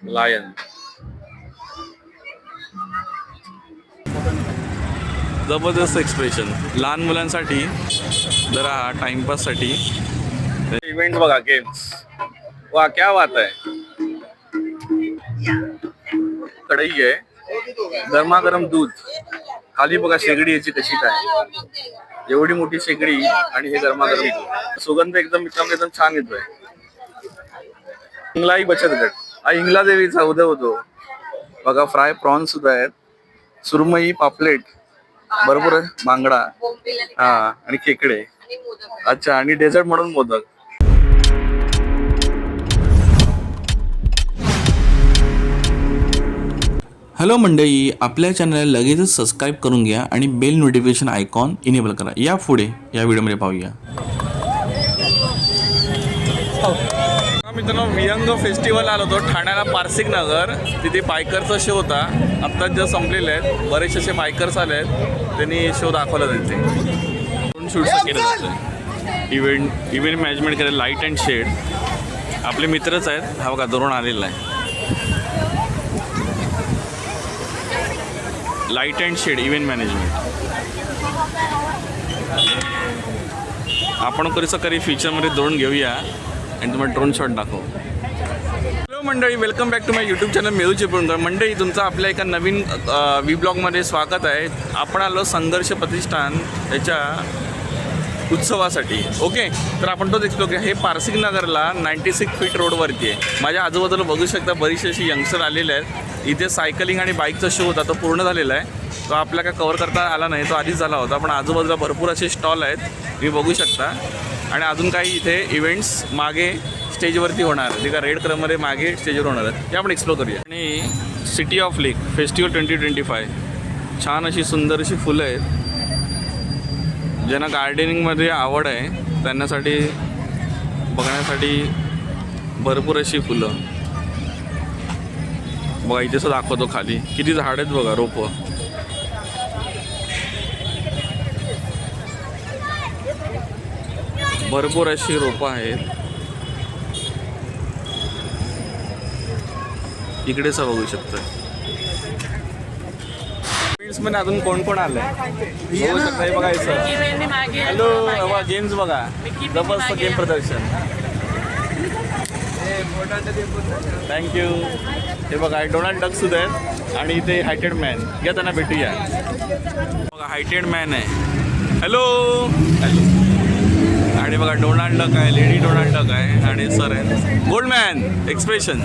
Lion जबरदस्त expression लहान मुलांसाठी जरा टाइमपाससाठी इव्हेंट बघा गेम्स वा क्या बात आहे. कढई आहे. गरमागरम दूध. खाली बघा शेगडी याची कशी काय. एवढी मोठी शेगडी आणि हे गरमागरम दूध. सुगंध एकदम मित्रांनो एकदम छान येतोय. इंगलाई बचत गट. हा इंगला देवीचा उदय होतो. बघा फ्राय प्रॉन्स सुद्धा आहेत. सुरमई पापलेट बरोबर आहे? बांगडा. हा आणि खेकडे. अच्छा आणि डेझर्ट म्हणून मोदक. हॅलो मंडळी आपल्या चॅनलला लगेचच सबस्क्राईब करून घ्या आणि बेल नोटिफिकेशन आयकॉन इनेबल करा. या पुढे या व्हिडिओमध्ये पाहूया हा मित्रांनो वियंग फेस्टिवल आलो होतो ठाण्याला पारसिक नगर. तिथे बायकरचा शो होता. आत्ताच जे संपलेले आहेत. बरेचसे असे बायकर्स आले आहेत. त्यांनी शो दाखवला त्यांचे शूट्स केलं जातं इव्हेंट इव्हेंट मॅनेजमेंट केलं लाइट अँड शेड आपले मित्रच आहेत. हा बघा धरून आलेला आहे. Light and shade event management आपण कसं करी फीचरमध्ये दोन घेऊया. आणि तुम्हाला ड्रोन शॉट दाखव. हॅलो मंडळी welcome back to my YouTube channel Mehu Chiplunkar मंडळी तुमचं आपल्या एका नवीन वी ब्लॉगमध्ये स्वागत आहे. आपण आलो संघर्ष प्रतिष्ठान याच्या उत्सवासाठी. ओके तर आपण तोच एक्सप्लोर की हे पारसिक नगरला नाईन्टी सिक्स फीट रोडवरती आहे. माझ्या आजूबाजूला बघू शकता बरीचशी अशी यंगस्टर आलेले आहेत. इथे सायकलिंग आणि बाईकचा शो होता तो पूर्ण झालेला आहे. तो आपला काय कवर करता आला नाही तो आधीच झाला होता. पण आजूबाजूला भरपूर असे स्टॉल आहेत. तुम्ही बघू शकता. आणि अजून काही इथे इव्हेंट्स मागे स्टेजवरती होणार. जे का रेड कलरमध्ये मागे स्टेजवर होणार आहेत. ते आपण एक्सप्लोर करूया. आणि city of lake festival twenty twenty five छान अशी सुंदर अशी फुलं आहेत. ज्यांना गार्डनिंगमध्ये आवड आहे त्यांनासाठी बघण्यासाठी भरपूर अशी फुलं. बघा इथे असं दाखवतो खाली. किती झाड आहेत बघा रोपं. भरपूर अशी रोपं आहेत. इकडेच बघू शकता. मध्ये अजून कोण कोण आलंय? बघू शकता हे बघा सर हॅलो बघा. गेम्स बघा जबरदस्त गेम प्रदर्शन. थँक्यू हे बघा डोनाल्ड डक सुद्धा आहेत. आणि इथे हायटेड मॅन या त्यांना भेटूया. बघा हायटेड मॅन आहे. हॅलो हॅलो आणि बघा डोनाल्ड डक आहे लेडी डोनाल्ड डक आहे आणि सर आहे. गोल्ड मॅन एक्सप्रेशन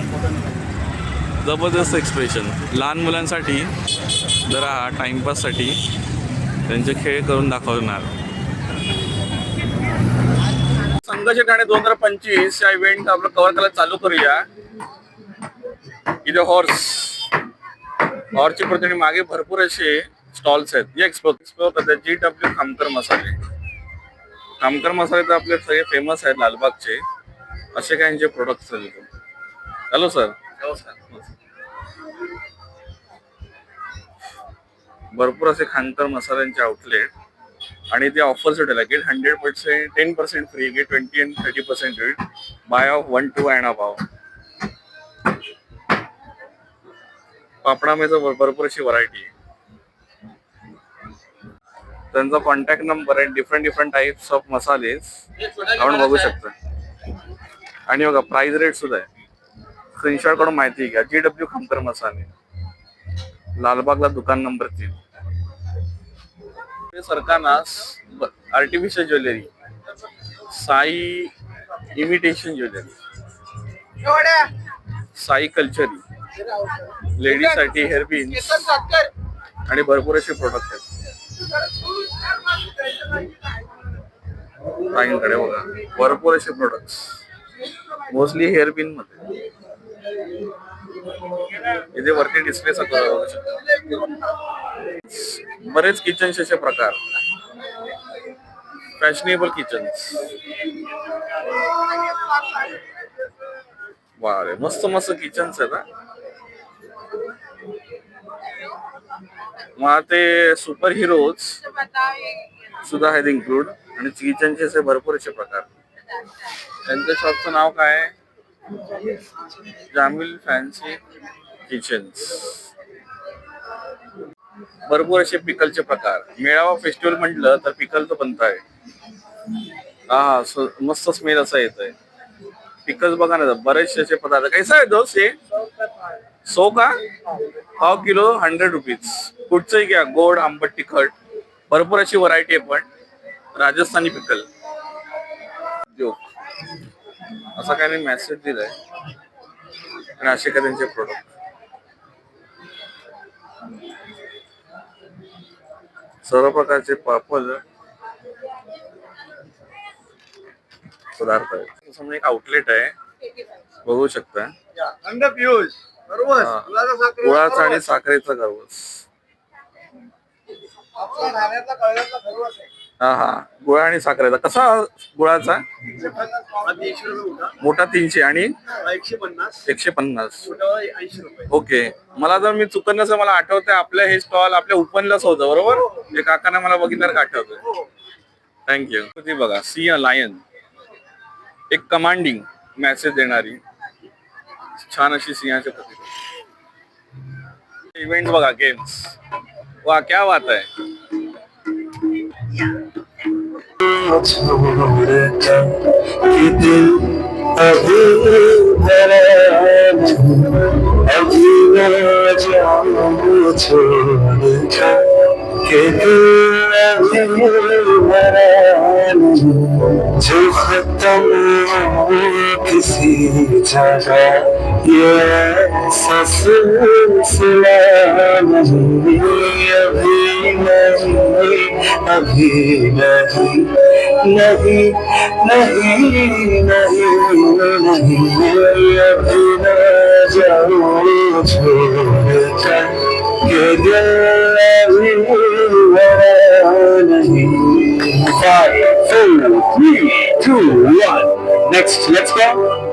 जबरदस्त एक्सप्रेशन लहान मुलांसाठी जरा टाइमपाससाठी त्यांचे खेळ करून दाखवणार. संघर्ष ठाणे दोन हजार पंचवीस या इव्हेंट आपलं कव्हर करायला चालू करूया. इथे हॉर्स हॉर्सची प्रतिनिधी मागे भरपूर असे स्टॉल्स आहेत. या एक्सप्लोर एक्सप्लोर करतात जी डब्ल्यू खामकर मसाले. खामकर मसाले तर आपले सगळे फेमस आहेत लालबागचे. असे काही यांचे प्रोडक्ट्स आहेत. हॅलो सर भरपूर असे खानकर मसाल्यांचे आउटलेट आणि ते ऑफर्स ठेवलेला get hundred percent ten percent free get twenty and thirty percent rate buy off one two and above पापडामध्ये तर भरपूर अशी व्हरायटी त्यांचा कॉन्टॅक्ट नंबर आहे डिफरंट डिफरंट टाइप्स ऑफ मसाले आपण बघू शकता. आणि बघा प्राइस रेट सुद्धा आहे. स्क्रीनशॉटकडून माहिती घ्या. जी डब्ल्यू खामकर मसाले. लालबागला दुकान नंबर तीन. सरकारना artificial jewellery Sai imitation jewellery Sai cutlery लेडीजसाठी हेअरपिन आणि भरपूर असे प्रोडक्ट आहेत. ताईंकडे बघा. भरपूर असे प्रोडक्ट्स मोस्टली हेअर पिनमध्ये. इथे वरती डिस्प्ले सगळं बघू शकता. बरेच किचनचे असे प्रकार. फॅशनेबल किचन वा रे मस्त मस्त किचन्स आहेत हा. मग ते सुपर हिरोज सुद्धा आहेत इन्क्लूड आणि किचनचे असे भरपूर असे प्रकार. त्यांच्या शॉपचं नाव काय? आहे? Jamil fancy kitchens. भरपूर असे पिकलचे प्रकार. मेळावा फेस्टिवल म्हटलं तर पिकल तर बनत आहे. हा मस्त स्मेल असा येत आहे पिकल्स बघा ना बरेचसे असे पदार्थ. कैसा आहे दोस्त हे? सो का? पाव किलो हंड्रेड रुपीज कुठचंही घ्या गोड आंबट तिखट. भरपूर अशी व्हरायटी आहे पण. राजस्थानी पिकल. उद्योग असा काही मेसेज दिलाय. आणि असे का त्यांचे प्रोडक्ट सर्व प्रकारचे पापड पदार्थ आहेत. समजा एक आउटलेट आहे. बघू शकता थंड पियुष. बरोबर. गुळाचा आणि साखरेचा गर्वस आपला हा हा. गुळा आणि साखरेचा. कसा गुळाचा? मोठा तीनशे आणि एकशे पन्नास. एकशे पन्नास ओके. मला जर मी चुकत मला आठवतंय आपल्या हे स्टॉल आपल्या उपनलाच होतं बरोबर? हे काकांना मला बघितल्यावर आठवतंय? हो थँक्यू ते बघा सी अ लायन एक कमांडिंग मेसेज देणारी छान अशी सिंहाचे इव्हेंट बघा गेम्स वा क्या बात आहे. छोड़ कर कि दिल अभी भरा नहीं अभी न जाऊं छोड़ कर कि दिल अभी भरा नहीं जो खत्म हो किसी जगह ये ऐसा सिलसिला नहीं अभी नहीं Five, four, three, two, one. Next, let's go.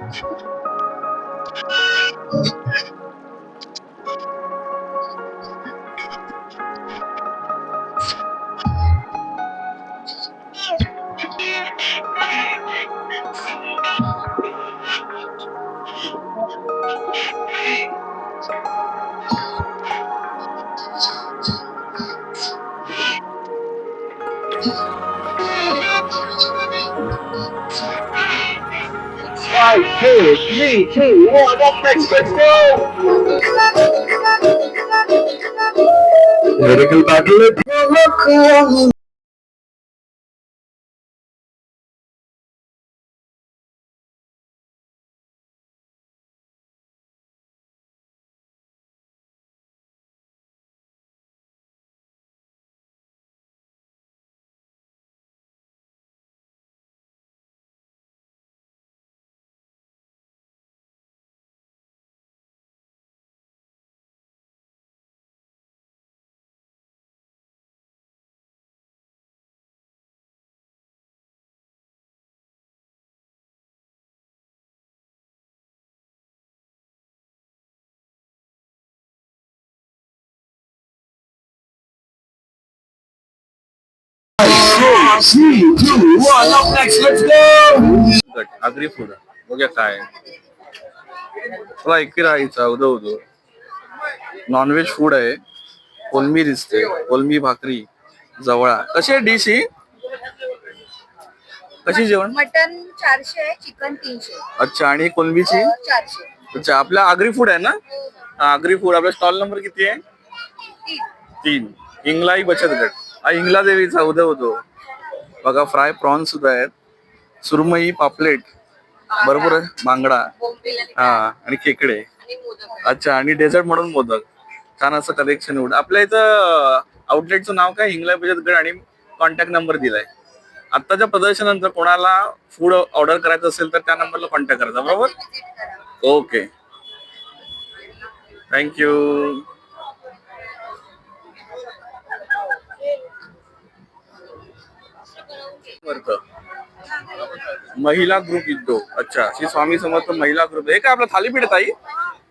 嗯。Four, three, two, one. Let's go. Lyrical battle. Three, two, one, up next, let's go! गट आगरी फूड बघूया काय. मला राहायचा उदो नॉनव्हेज फूड आहे कोलमी दिसते कोलमी भाकरी जवळा कशी आहे डिश ही कशी जेवण मटन चारशे आहे चिकन तीनशे अच्छा आणि कोलमीची अ, चारशे. अच्छा आपला आगरी फूड आहे ना हा, आगरी फूड आपला स्टॉल नंबर किती आहे? तीन. तीन. इंगलाई बचत गट हा इंगला देवीचा उदय होतो बघा फ्राय प्रॉन्स सुद्धा आहेत. सुरमई पापलेट बरोबर आहे? बांगडा. हा आणि खेकडे. अच्छा आणि डेझर्ट म्हणून मोदक. छान असं कलेक्शन एवढं आपल्या इथं आउटलेटचं नाव काय? हिंगला बचत गट आणि कॉन्टॅक्ट नंबर दिलाय. आत्ताच्या प्रदर्शनानंतर कोणाला फूड ऑर्डर करायचं असेल तर त्या नंबरला कॉन्टॅक्ट करायचा बरोबर? ओके थँक्यू महिला ग्रुप इतो अच्छा श्री स्वामी समर्थ महिला ग्रुप हे काय आपलं थालीपीठ ताई?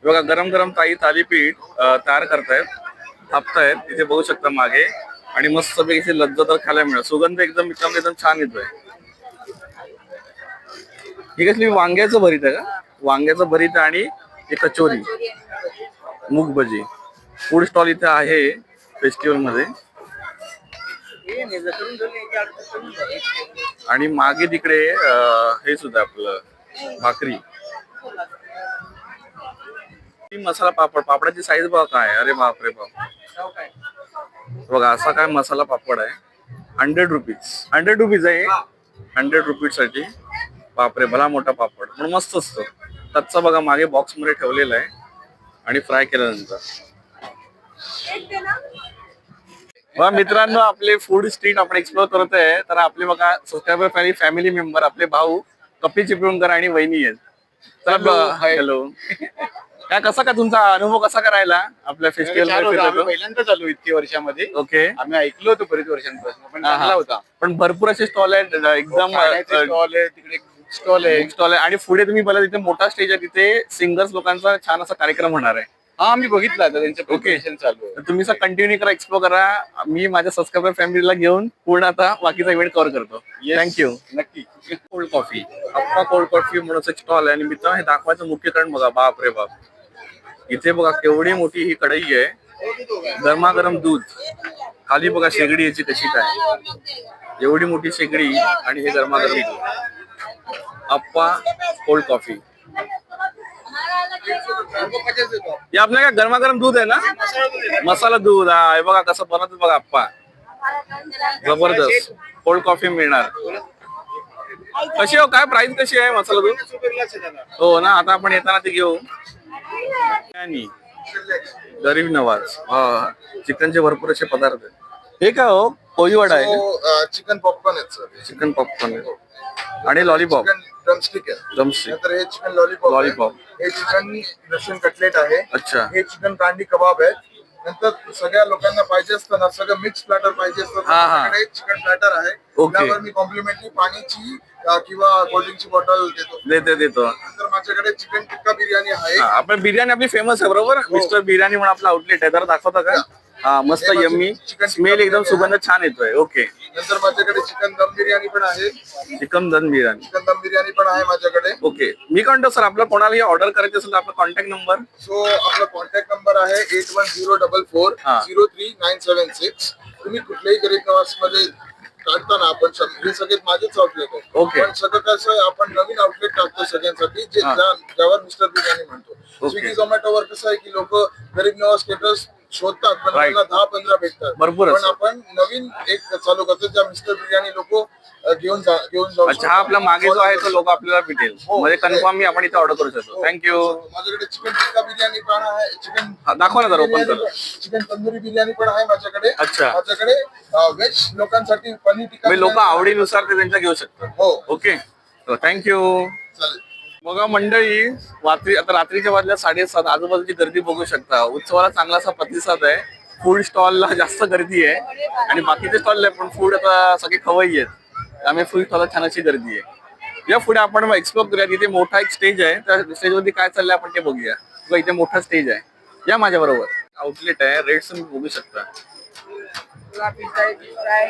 बघा गरम गरम ताई थालीपीठ तयार करतायत थापतायत इथे बघू शकता मागे. आणि मस्त पैकी लज्जत खायला मिळेल. सुगंध एकदम एकदम एकदम छान येतोय. ही कसली वांग्याचं भरीत आहे का? वांग्याचं भरीत आणि कचोरी. मूग भजी. फूड स्टॉल इथे आहे फेस्टिवलमध्ये. आणि मागे तिकडे हे सुद्धा आपलं भाकरी. मसाला पापड पापडाची साईज बघा काय अरे बापरे बाप. बघा असा काय मसाला पापड आहे. हंड्रेड रुपीज हंड्रेड रुपीज आहे. हंड्रेड रुपीजसाठी. बापरे भला मोठा पापड. पण मस्त असतो. कच्चा बघा मागे बॉक्समध्ये ठेवलेला आहे. आणि फ्राय केल्यानंतर. बघा मित्रांनो आपले फूड स्ट्रीट आपण एक्सप्लोर करत आहे तर आपले बघा सबस्क्रायबर फॅमिली फॅमिली मेंबर आपले भाऊ कपिल चिपळूणकर आणि वहिनी आहेत. चला हॅलो काय कसा का तुमचा अनुभव कसा करायला आपल्या फेस्टिवल पहिल्यांदा चालू इतकी वर्षामध्ये. ओके आम्ही ऐकलो होतो बरेच वर्षांपासून पण चांगला. होता. पण भरपूर असे स्टॉल आहेत एकदम स्टॉल आहे तिकडे स्टॉल आहे स्टॉल आहे आणि पुढे तुम्ही बघा तिथे मोठा स्टेज आहे तिथे सिंगर्स लोकांचा छान असा कार्यक्रम होणार आहे. हा मी बघितलं आता त्यांचं प्रिपरेशन चालू आहे. तर तुम्ही कंटिन्यू करा एक्सप्लोर करा. मी माझ्या सबस्क्रायबर फॅमिलीला घेऊन पूर्ण आता बाकीचा इव्हेंट कव्हर करतो. थँक्यू नक्की. कोल्ड कॉफी अप्पा कोल्ड कॉफी म्हणून स्टॉल आहे. आणि मित्रांनो हे दाखवायचं मुख्य कारण बघा बाप रे बाप. इथे बघा केवढी मोठी ही कढई आहे. गरमागरम दूध. खाली बघा शेगडी याची कशी काय. एवढी मोठी शेगडी आणि हे गरमागरम दूध. अप्पा कोल्ड कॉफी हे आपल्या काय गरमागरम दूध आहे ना? मसाला दूध हा हे बघा कसं बनत बघा अप्पा जबरदस्त. कोल्ड कॉफी मिळणार. कशी हो? काय प्राइस कशी आहे मसाला दूध? हो ना आता आपण येताना ते घेऊ. आणि गरीब नवाज. हा चिकनचे भरपूर असे पदार्थ आहेत. हे काय हो? पोळी वडा आहे चिकन पॉपकॉर्न आहेत सर चिकन पॉपकॉर्न आणि लॉलीपॉप चिकन ड्रमस्टिक आहे. नंतर हे चिकन लॉलीपॉप Lollipop. हे चिकन रशियन कटलेट आहे. अच्छा. हे चिकन कांडी कबाब आहे. नंतर सगळ्या लोकांना पाहिजे असतं ना सगळं मिक्स प्लॅटर पाहिजे असतं तर हा, हा. माझ्याकडे चिकन प्लॅटर आहे. Okay. त्यावर मी कॉम्प्लिमेंटरी पाणीची अ, किंवा कोल्ड्रिंकची बॉटल देतो. देते देतो. नंतर माझ्याकडे चिकन टिक्का बिर्याणी आहे. हा, आपण बिर्याणी आपली फेमस आहे बरोबर? मिस्टर बिर्याणी म्हणून आपला आउटलेट आहे. जरा दाखवता का? हा मस्त हे यम्मी. chicken स्मेल एकदम बिर्याणी सुगंध छान येतोय. ओके नंतर माझ्याकडे चिकन दम बिर्याणी पण आहे. चिकन दन बिर्याणी. चिकन दम बिर्याणी पण आहे माझ्याकडे. ओके मी काय म्हणतो सर आपलं कोणालाही ऑर्डर करायचं असेल तर आपला कॉन्टॅक्ट नंबर सो आपला कॉन्टॅक्ट नंबर आहे eight one zero double four हा. Zero three nine seven six तुम्ही कुठल्याही गरीब निवासमध्ये काढताना आपण सग- हे सगळे माझेच आउटलेट आहे Okay. पण सगळं कसं आहे, आपण नवीन आउटलेट टाकतो सगळ्यांसाठी जे हा. ज्या- ज्यावर मिस्टर बिर्याणी म्हणतो. Okay. स्विगी झोमॅटोवर कसं आहे की लोक गरीब निवास स्टेटस शोधतात पण Right. त्यांना दहा पंधरा भेटतात. भरपूर पण. आपण नवीन एक चालू करतो ज्या मिस्टर बिर्याणी लोक घेऊन जा घेऊन जाऊ अच्छा हा आपला मागे जो आहे तो लोक आपल्याला भेटेल. हो. म्हणजे कन्फर्म मी आपण इथे ऑर्डर करू शकतो. थँक्यू माझ्याकडे चिकन टिक्का बिर्याणी पण आहे चिकन हा, दाखवा ना जरा open करून. चिकन तंदुरी बिर्याणी पण आहे माझ्याकडे. अच्छा. माझ्याकडे व्हेज लोकांसाठी पनीर टिक्का मी लोक बिर्याणी आवडीनुसार ते त्यांच्या घेऊ शकतात. हो. ओके थँक्यू चालेल. बघा मंडळी रात्री आता रात्रीच्या वाजल्या साडेसात आजूबाजूची गर्दी बघू शकता. उत्सवाला चांगलासा प्रतिसाद आहे. फूड स्टॉलला जास्त गर्दी आहे. आणि बाकीचे स्टॉल आहे पण फूड आता सगळे खवई आहेत. त्यामुळे फूड स्टॉलला छान अशी गर्दी आहे. या पुढे आपण एक्सप्लोर करूया. तिथे मोठा एक स्टेज आहे. त्या स्टेजवरती काय चाललंय आपण ते बघूया. बघा इथे मोठा स्टेज आहे. या माझ्या बरोबर आउटलेट आहे. रेट्स तुम्ही बघू शकता.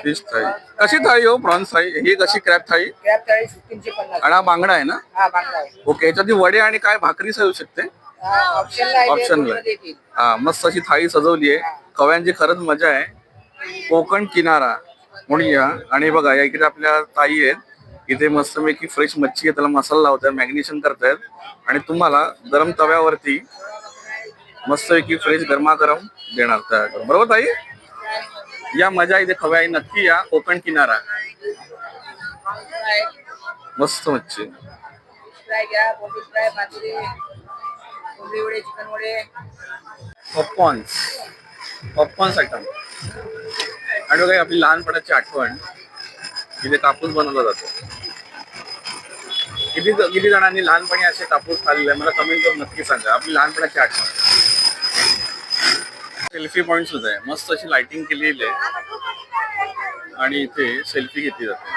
फिश थाळी कशी थाळी हो प्रॉन्स थाळी? ही कशी क्रॅप थाळी? क्रॅब थाळी तीनशे पन्नास. आणि हा बांगडा आहे ना? हा बांगडा आहे. ओके याच्यात वडे आणि काय भाकरी येऊ शकते? ऑप्शनला आहे पूर्ण देतील हा मस्त अशी थाळी सजवली आहे. खव्यांची खरंच मजा आहे. कोकण किनारा. म्हणूया आणि बघा या इकडे आपल्या ताई आहेत. इथे मस्तपैकी फ्रेश मच्छी आहे. त्याला मसाला लावतात मॅग्नेशन करतायत आणि तुम्हाला गरम तव्यावरती मस्तपैकी फ्रेश गरमागरम देणार तयार करून बरोबर ताई? या मजा इथे खव्या आहे नक्की या कोकण किनारा. मस्त मच्छी. पॉपकॉर्न्स. Popcorns item. आणि बघा आपली लहानपणाची आठवण. इथे कापूस बनवला जातो. किती किती जणांनी लहानपणी असे कापूस खाल्ले मला कमेंट करून नक्की सांगा. आपली लहानपणाची आठवण. सेल्फी पॉइंट सुद्धा आहे. मस्त अशी लाइटिंग केलेली आहे. आणि इथे सेल्फी घेतली जाते.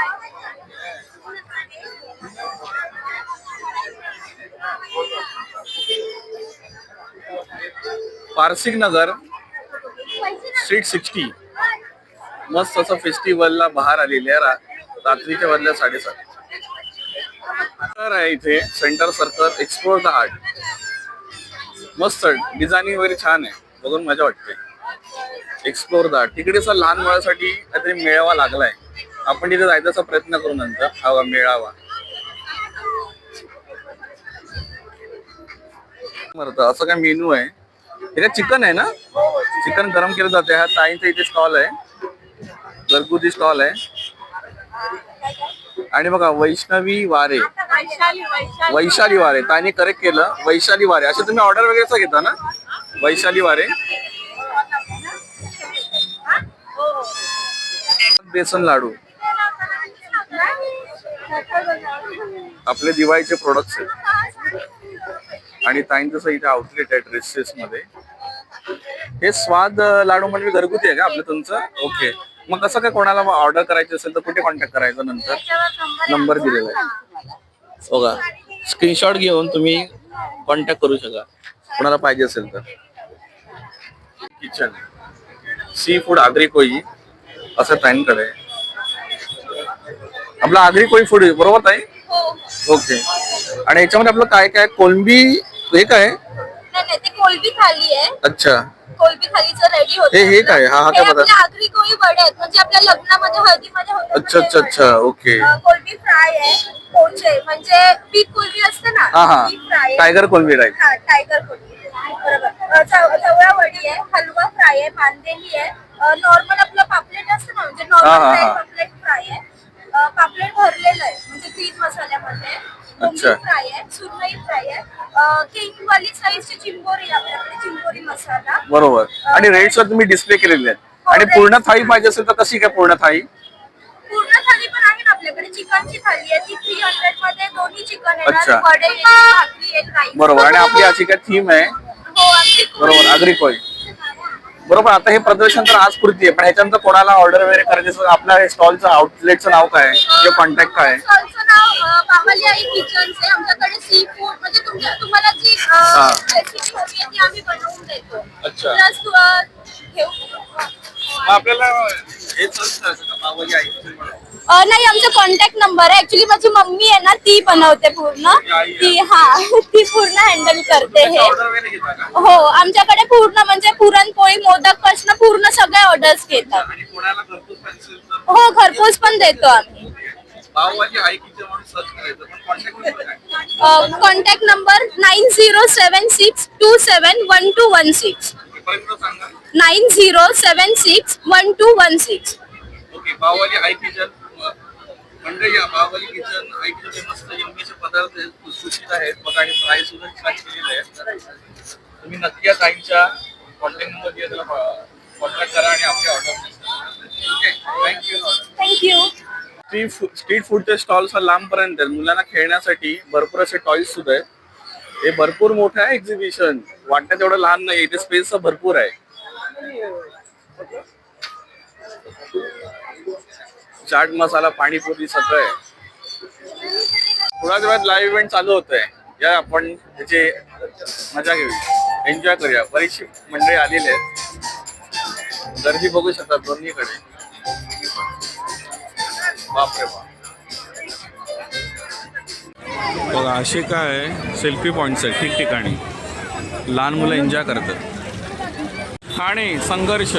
पारसिक नगर स्ट्रीट सिक्स्टी मस्त असं फेस्टिवलला बाहेर आलेली आहे रा- रात्रीच्या बदल्या साडेसात. तर आहे इथे centre circle explore the art मस्त डिझायनिंग वगैरे छान आहे. बघून मजा वाटते. Explore the. आर्ट तिकडे असं लहान मुलासाठी काहीतरी मेळावा लागलाय. आपण तिथे जायचा प्रयत्न करू नंतर. हवा मेळावा. असं काय मेनू आहे. हे चिकन आहे ना? चिकन गरम केलं जाते. हा ताईंचा इथे स्टॉल आहे. घरगुती स्टॉल आहे. आणि बघा वैष्णवी वारे. वैशाली वारे. ताईने करेक्ट केलं. वैशाली वारे. असे तुम्ही ऑर्डर वगैरेच घेता ना? वैशाली वारे. बेसन लाडू. आपले दिवाळीचे प्रोडक्ट्स आहेत. आणि ताईंचं इथे आउटलेट आहे ड्रेसेस मध्ये. हे स्वाद लाडू म्हणजे घरगुती आहे का आपलं तुमचं? ओके मग कसं काय कोणाला ऑर्डर करायची असेल तर कुठे कॉन्टॅक्ट करायचं नंतर? नंबर दिलेला आहे. बघा स्क्रीनशॉट घेऊन तुम्ही कॉन्टॅक्ट करू शका कोणाला पाहिजे असेल तर. किचन। सी फूड आगरी कोई असं ताईंकडे आहे. आपलं आगरी कोई फूड बरोबर ताई? ओके आणि याच्यामध्ये आपलं काय काय? कोलंबी हे काय? नाही ते कोलबी थाली आहे. अच्छा. कोलबी थालीचं रेडी होतं हे- हे काय? हा- हा काय हे पदार्थ? आपल्या आगरी कोळी वडे आहेत. म्हणजे आपल्या लग्नामध्ये हळदीमध्ये होतात अच्छा अच्छा अच्छा ओके. अं, कोलबी फ्राय आहे पोचे. म्हणजे कोलबी असते ना हा हा. फ्राय. टायगर कोलंबी हा टायगर कोलबी बरोबर अं, चव- चवळा वडी आहे हलवा फ्राय आहे मांदेली आहे. नॉर्मल आपलं पापलेट असतं ना म्हणजे हा, हा, नॉर्मल हा. पापलेट फ्राय आहे. पापलेट भरलेलं आहे म्हणजे ग्रीन मसाल्यामध्ये. अच्छा. फ्राय आहे सुरमई फ्राय आहे. किंग वाली साईजची चिंबोरी आपल्याकडे चिंबोरी मसाला. बरोबर. आणि रेट्स तुम्ही डिस्प्ले केलेले आहेत. आणि पूर्ण थाळी पाहिजे असेल तर कशी काय पूर्ण थाळी? पूर्ण थाली पण आहे ना आपल्याकडे चिकनची थाली आहे ती थ्री हंड्रेडमध्ये दोन्ही चिकन येणार. वडे येईल भाकरी येईल बरोबर. आणि आपली अशी काय थीम आहे? हो आमची बरोबर आता हे प्रदर्शन तर आज पुरती आहे पण ह्याच्यानंतर कोणाला ऑर्डर वगैरे करायचं आपल्या स्टॉलचं आउटलेटचं नाव काय आहे? किंवा कॉन्टॅक्ट काय आहे? स्टॉलचं नाव अं, बामाली आई किचन्स आहे. आमच्याकडे सी फूड म्हणजे तुमच्या तुम्हाला जी हा. रेसिपी हवी आहे ती आम्ही बनवून देतो. अच्छा. प्लस घेऊ मग आपल्याला हेच असतं का? पावभाजी आहे अ, नाही आमचा कॉन्टॅक्ट नंबर आहे. ऍक्च्युली माझी मम्मी आहे ना ती बनवते पूर्ण. ती हा ती पूर्ण हँडल करते हे. हो आमच्याकडे पूर्ण म्हणजे पुरणपोळी मोदकपासून पूर्ण सगळ्या ऑर्डर्स घेतात. हो घरपोच पण देतो आम्ही. Contact number nine zero seven six two seven one two one six nine zero seven six one two one six okay pav bhaji I kitchen मंडळी या पावभाजी किचन किचन मस्त यम्मीचे पदार्थ आहेत खुसखुशीत आहेत. बघा आणि फ्राय सुद्धा छान केलेले आहेत. तुम्ही नक्की या ताईंच्या कॉन्टॅक्ट नंबर दिला त्याला कॉन्टॅक्ट करा आणि आपली order thank you thank you street street फूडचे stalls लांब पर्यंत आहेत. मुलांना खेळण्यासाठी भरपूर असे टॉईस सुद्धा आहेत. हे भरपूर मोठं आहे एक्झिबिशन वाटतं तेवढं लहान नाही इथे स्पेस भरपूर आहे. चाट मसाला पाणीपुरी सगळं आहे. थोड्याच वेळात लाईव्ह इव्हेंट चालू होत आहे या आपण त्याची मजा घेऊ एन्जॉय करूया. बरीचशी मंडळी आलेली आहेत. गर्दी बघू शकता दोन्हीकडे. बापरे बाप. बघा असे काय सेल्फी पॉईंट्स आहेत ठिकठिकाणी. लहान मुलं एन्जॉय करतात. ठाणे संघर्ष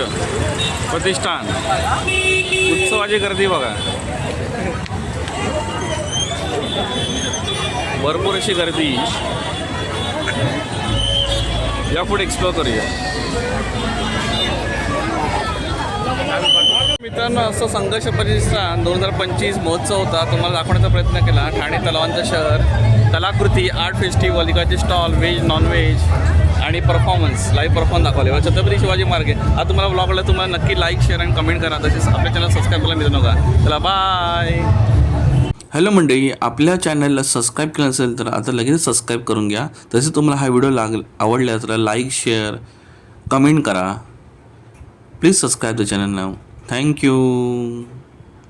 प्रतिष्ठान. उत्सवाची गर्दी बघा. भरपूर अशी गर्दी. या पुढे एक्सप्लोर करूया. मित्रांनो असं संघर्ष प्रतिष्ठान दोन हजार पंचवीस महोत्सव होता. तुम्हाला दाखवण्याचा प्रयत्न केला. ठाणे तलावांचं शहर कलाकृती आर्ट फेस्टिवल इकडचे स्टॉल व्हेज नॉनव्हेज आणि परफॉर्मन्स लाईव्ह परफॉर्मन्स दाखवले. व छत्रपती शिवाजी मार्ग. आहे आता तुम्हाला ब्लॉग तुम्हाला नक्की लाईक शेअर आणि कमेंट करा. तसेच आपल्या चॅनल सबस्क्राईब करायला मिळू नका. चला बाय हॅलो मंडळी आपल्या चॅनलला सबस्क्राईब केलं असेल तर आता लगेच सबस्क्राईब करून घ्या. तसे तुम्हाला हा व्हिडिओ लाग आवडला तर लाईक शेअर कमेंट करा. प्लीज सबस्क्राईब द चॅनल नाव थँक्यू